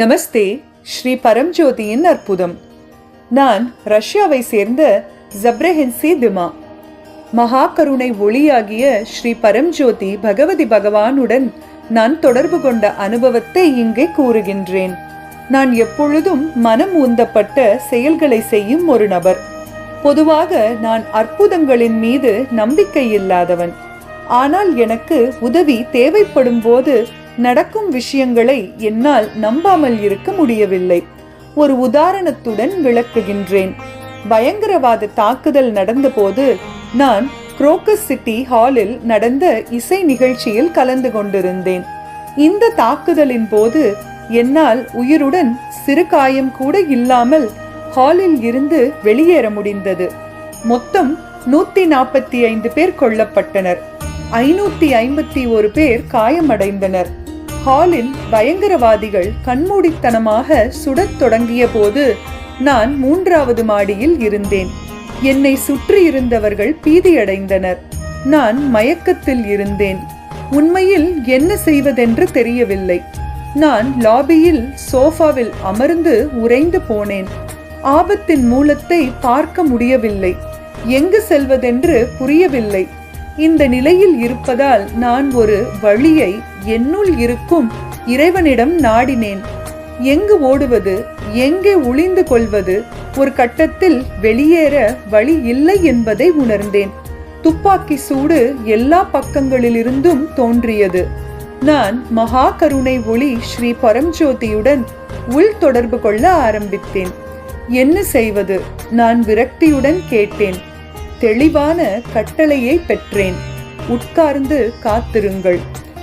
நமஸ்தே ஸ்ரீ பரம்ஜோதியின் அற்புதம். நான் ரஷ்யாவை சேர்ந்த ஜப்ரஹென்சி திமா. மகா கருணை ஒளியாகிய ஸ்ரீ பரம்ஜோதி பகவதி பகவானுடன் நான் தொடர்பு கொண்ட அனுபவத்தை இங்கே கூறுகின்றேன். நான் எப்பொழுதும் மனம் உந்தப்பட்ட செயல்களை செய்யும் ஒரு நபர். பொதுவாக நான் அற்புதங்களின் மீது நம்பிக்கை இல்லாதவன். ஆனால் எனக்கு உதவி தேவைப்படும் போது நடக்கும் விஷயங்களை என்னால் நம்பாமல் இருக்க முடியவில்லை. ஒரு உதாரணத்துடன் விளக்குகின்றேன். பயங்கரவாத தாக்குதல் நடந்தபோது நான் குரோக்கஸ் சிட்டி ஹாலில் நடந்த இசை நிகழ்ச்சியில் கலந்து கொண்டிருந்தேன். இந்த தாக்குதலின் போது என்னால் உயிருடன் சிறு காயம் கூட இல்லாமல் ஹாலில் இருந்து வெளியேற முடிந்தது. மொத்தம் நூத்தி நாற்பத்தி ஐந்து பேர் கொல்லப்பட்டனர். ஐநூத்தி ஐம்பத்தி ஒரு பேர் காயமடைந்தனர். ஹாலில் பயங்கரவாதிகள் கண்மூடித்தனமாக சுடத் தொடங்கிய போது நான் மூன்றாவது மாடியில் இருந்தேன். என்னை சுற்றி இருந்தவர்கள் பீதியடைந்தனர். நான் மயக்கத்தில் இருந்தேன். உண்மையில் என்ன செய்வதென்று தெரியவில்லை. நான் லாபியில் சோஃபாவில் அமர்ந்து உறைந்து போனேன். ஆபத்தின் மூலத்தை பார்க்க முடியவில்லை. எங்கு செல்வதென்று புரியவில்லை. இந்த நிலையில் இருப்பதால் நான் ஒரு வழியை என்னுள் இருக்கும் இறைவனிடம் நாடினேன். எங்கு ஓடுவது எங்கே ஒளிந்து கொள்வது ஒரு கட்டத்தில் வெளியேற வழி இல்லை என்பதை உணர்ந்தேன். துப்பாக்கி சூடு எல்லா பக்கங்களிலிருந்தும் தோன்றியது. நான் மகா கருணை ஒளி ஸ்ரீ பரம்ஜோதியுடன் உள் தொடர்பு கொள்ள ஆரம்பித்தேன். என்ன செய்வது? நான் விரக்தியுடன் கேட்டேன். தெளிவான கட்டளையை பெற்றேன். உட்கார்ந்து காத்திருங்கள்.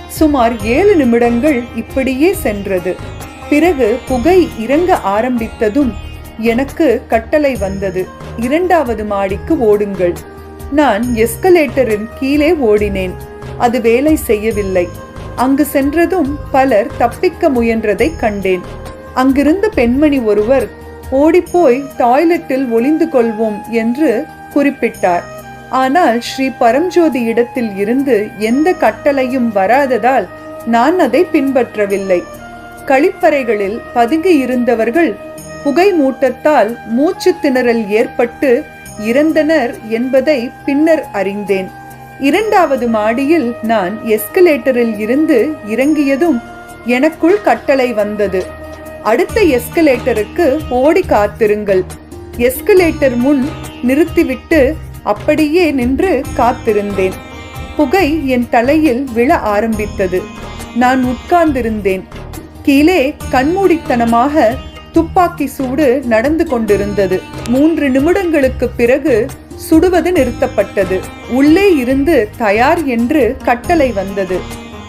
சுமார் ஏழு நிமிடங்கள் இப்படியே சென்றது. பிறகு புகை இறங்க ஆரம்பித்ததும் எனக்கு கட்டளை வந்தது. இரண்டாவது மாடிக்கு ஓடுங்கள். நான் எஸ்கலேட்டரின் கீழே ஓடினேன். அது வேலை செய்யவில்லை. அங்கு சென்றதும் பலர் தப்பிக்க முயன்றதை கண்டேன். அங்கிருந்த பெண்மணி ஒருவர் ஓடிப்போய் டாய்லெட்டில் ஒளிந்து கொள்வோம் என்று குறிப்பிட்டார். ஆனால் ஸ்ரீ பரம்ஜோதி இடத்தில் இருந்து எந்த கட்டளையும் வராததால் நான் அதை பின்பற்றவில்லை. கழிப்பறைகளில் பதுங்கி இருந்தவர்கள் புகை மூட்டத்தால் மூச்சு திணறல் ஏற்பட்டு இறந்தனர் என்பதை பின்னர் அறிந்தேன். இரண்டாவது மாடியில் நான் எஸ்கலேட்டரில் இருந்து இறங்கியதும் எனக்குள் கட்டளை வந்தது. அடுத்த எஸ்கலேட்டருக்கு ஓடி காத்திருங்கள். எஸ்கலேட்டர் முன் நிறுத்திவிட்டு அப்படியே நின்று காத்திருந்தேன். புகை என் தலையில் விழ ஆரம்பித்தது. நான் உட்கார்ந்திருந்தேன். கீழே கண்மூடித்தனமாக துப்பாக்கி சூடு நடந்து கொண்டிருந்தது. மூன்று நிமிடங்களுக்கு பிறகு சுடுவது நிறுத்தப்பட்டது. உள்ளே இருந்து தயார் என்று கட்டளை வந்தது.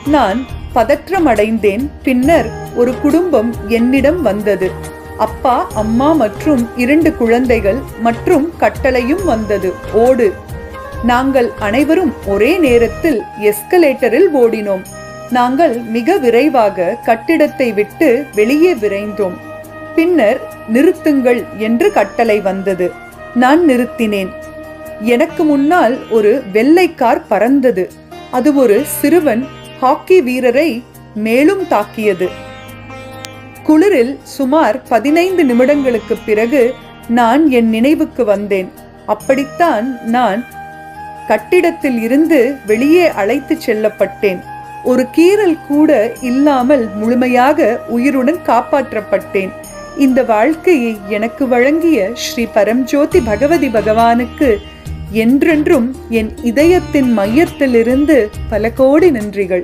நான் பதற்றமடைந்தேன். பின்னர் ஒரு குடும்பம் என்னிடம் வந்தது. அப்பா அம்மா மற்றும் இரண்டு குழந்தைகள் மற்றும் கட்டளையும் வந்தது. ஓடு. நாங்கள் அனைவரும் ஒரே நேரத்தில் எஸ்கலேட்டரில் ஓடினோம். நாங்கள் மிக விரைவாக கட்டிடத்தை விட்டு வெளியே விரைந்தோம். பின்னர் நிறுத்துங்கள் என்று கட்டளை வந்தது. நான் நிறுத்தினேன். எனக்கு முன்னால் ஒரு வெள்ளை கார் பறந்தது. அது ஒரு சிறுவன் ஹாக்கி வீரரை மேலும் தாக்கியது. குளிரில் சுமார் பதினைந்து நிமிடங்களுக்கு பிறகு நான் என் நினைவுக்கு வந்தேன். அப்படித்தான் நான் கட்டிடத்தில் இருந்து வெளியே அழைத்துச் செல்லப்பட்டேன். ஒரு கீறல் கூட இல்லாமல் முழுமையாக உயிருடன் காப்பாற்றப்பட்டேன். இந்த வாழ்க்கையை எனக்கு வழங்கிய ஸ்ரீ பரம்ஜோதி பகவதி பகவானுக்கு என்றென்றும் என் இதயத்தின் மையத்திலிருந்து பல கோடி நன்றிகள்.